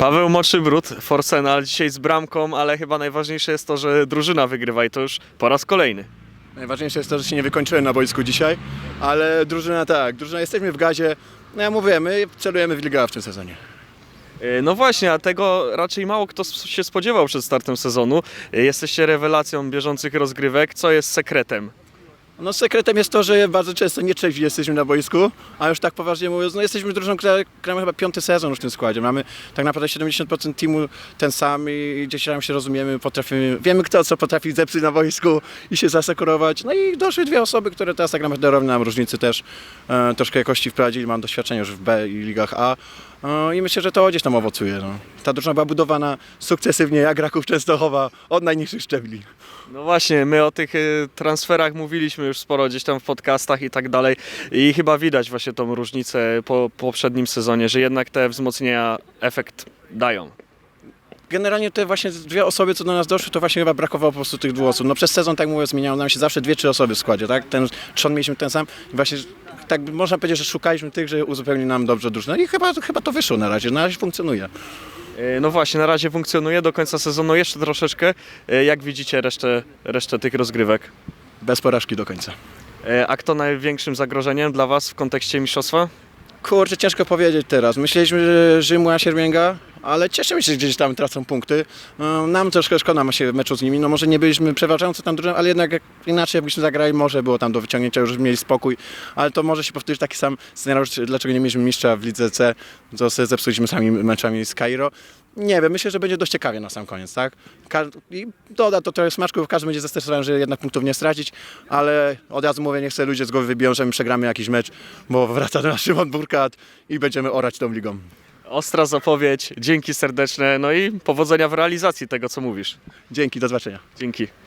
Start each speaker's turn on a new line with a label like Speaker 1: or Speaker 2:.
Speaker 1: Paweł Moczybród, Forsenal dzisiaj z bramką, ale chyba najważniejsze jest to, że drużyna wygrywa i to już po raz kolejny.
Speaker 2: Najważniejsze jest to, że się nie wykończyłem na boisku dzisiaj, ale drużyna tak, drużyna jesteśmy w gazie. No ja mówię, my celujemy w Ligę A w tym sezonie.
Speaker 1: E, No właśnie, a tego raczej mało kto się spodziewał przed startem sezonu. E, Jesteście rewelacją bieżących rozgrywek. Co jest sekretem?
Speaker 2: No sekretem jest to, że bardzo często nie trzeźwi jesteśmy na boisku, a już tak poważnie mówiąc, no jesteśmy drużyną, która gramy chyba piąty sezon już w tym składzie. Mamy tak naprawdę 70% teamu ten sam i gdzieś tam się rozumiemy, potrafimy, wiemy kto co potrafi zepsuć na boisku i się zasekurować. No i doszły dwie osoby, które teraz tak naprawdę robią nam różnicy też, e, troszkę jakości wprowadzili, mam doświadczenie już w B i ligach A. E, I myślę, że to gdzieś tam owocuje. No. Ta drużyna była budowana sukcesywnie, jak Raków Częstochowa, od najniższych szczebli.
Speaker 1: No właśnie, my o tych e, transferach mówiliśmy już sporo gdzieś tam w podcastach i tak dalej i chyba widać właśnie tą różnicę po poprzednim sezonie, że jednak te wzmocnienia efekt dają.
Speaker 2: Generalnie te właśnie dwie osoby, co do nas doszły, to właśnie chyba brakowało po prostu tych dwóch osób. No przez sezon, tak mówię, zmieniało nam się zawsze dwie, trzy osoby w składzie, tak? Ten trzon mieliśmy ten sam i właśnie tak można powiedzieć, że szukaliśmy tych, że uzupełnili nam dobrze drużynę i chyba, chyba to wyszło na razie, na razie funkcjonuje.
Speaker 1: E, No właśnie, na razie funkcjonuje, do końca sezonu jeszcze troszeczkę. E, Jak widzicie resztę, resztę tych rozgrywek?
Speaker 2: Bez porażki do końca.
Speaker 1: E, A kto największym zagrożeniem dla Was w kontekście mistrzostwa?
Speaker 2: Kurczę, ciężko powiedzieć teraz. Myśleliśmy, że Rzymła Siermięga, ale cieszymy się, że gdzieś tam tracą punkty. No, Nam troszkę szkoda ma się meczu z nimi. No może nie byliśmy przeważający tam drużyną, ale jednak inaczej jakbyśmy zagrali, może było tam do wyciągnięcia, już mieli spokój. Ale to może się powtórzyć taki sam scenariusz, dlaczego nie mieliśmy mistrza w lidze C, co sobie zepsuliśmy sami meczami z Kairo. Nie wiem, myślę, że będzie dość ciekawie na sam koniec, tak? I doda to trochę smaczków, każdy będzie zestresowany, że jednak punktów nie stracić, ale od razu mówię, nie chcę ludzie z głowy wybiją, że my przegramy jakiś mecz, bo wraca do nas Szymon Burkat i będziemy orać tą ligą.
Speaker 1: Ostra zapowiedź, dzięki serdeczne, no i powodzenia w realizacji tego, co mówisz.
Speaker 2: Dzięki, do zobaczenia.
Speaker 1: Dzięki.